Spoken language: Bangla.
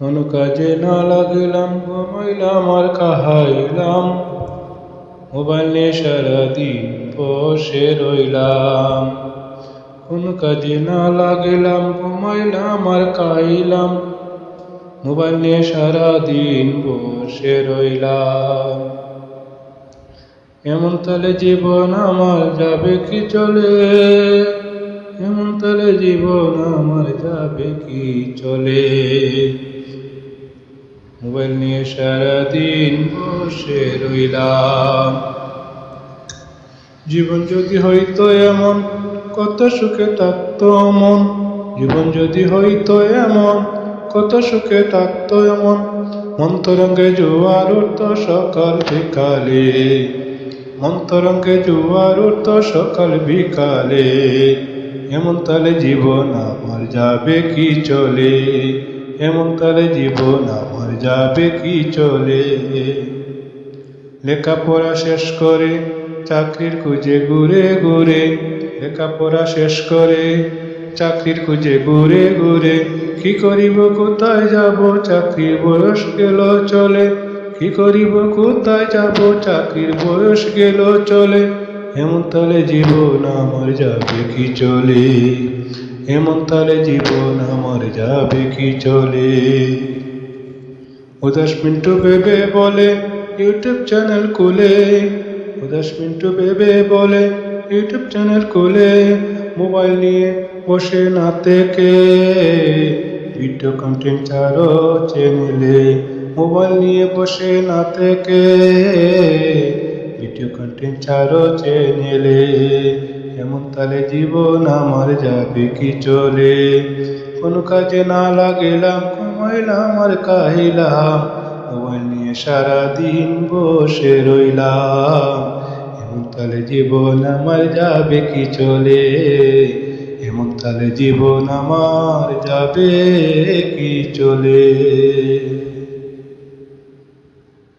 কোনো কাজে না লাগিলাম ঘুমাইলাম আর কাহাইলাম মোবাইল নিয়ে সারাদিন বসে রইলাম। কোনো কাজে না লাগলাম ঘুমাইলাম আর খাইলাম। মোবাইল নিয়ে সারাদিন বসে রইলাম। এমন তালে জীবন আমার যাবে কি চলে? এমন তালে জীবন আমার যাবে কি চলে? মোবাইল নিয়ে সারাদিন বসে রইলাম। জীবন যদি হইতো এমন, কত সুখে থাকতো মন। জীবন যদি হইতো এমন, কত সুখে থাকতো এমন মন্তরঙ্গে জোয়ার উঠতো সকাল বিকালে। মন্তরঙ্গে জোয়ার উঠতো সকাল বিকালে। এমন তালে জীবন আমার যাবে কি চলে? এমন তালে জীবন আমার যাবে কি চলে? লেখাপড়া শেষ করে, চাকরির খুঁজে ঘুরে ঘুরে, লেখাপড়া শেষ করে, চাকরির খুঁজে ঘুরে ঘুরে, কি করিব, কোথায় যাব? চাকরির বয়স গেল চলে, কি করিব, কোথায় যাব? চাকরির বয়স গেল চলে এমন তালে জীবন আমার যাবে কি চলে? এমন তালে জীবন আমার যাবে কি চলে? উদাস মিন্টু ভেবে বলে, ইউটিউব চ্যানেল খুলে। উদাস মিন্টু ভেবে বলে, ইউটিউব চ্যানেল খুলে। মোবাইল নিয়ে বসে না থেকে। ভিডিও কন্টেন্ট ছাড়ো চ্যানেলে মোবাইল নিয়ে বসে না থেকে। ভিডিও কন্টেন্ট ছাড়ো চ্যানেলে এমন তালে জীবন আমার যাবে কি চলে? কোনো কাজে না লাগিলাম, কমাইলাম আর কাহিলাম। মোবাইল নিয়ে সারাদিন বসে রইলাম। এমন তালে জীবন আমার যাবে কি চলে? এমন তালে জীবন আমার যাবে কি চলে?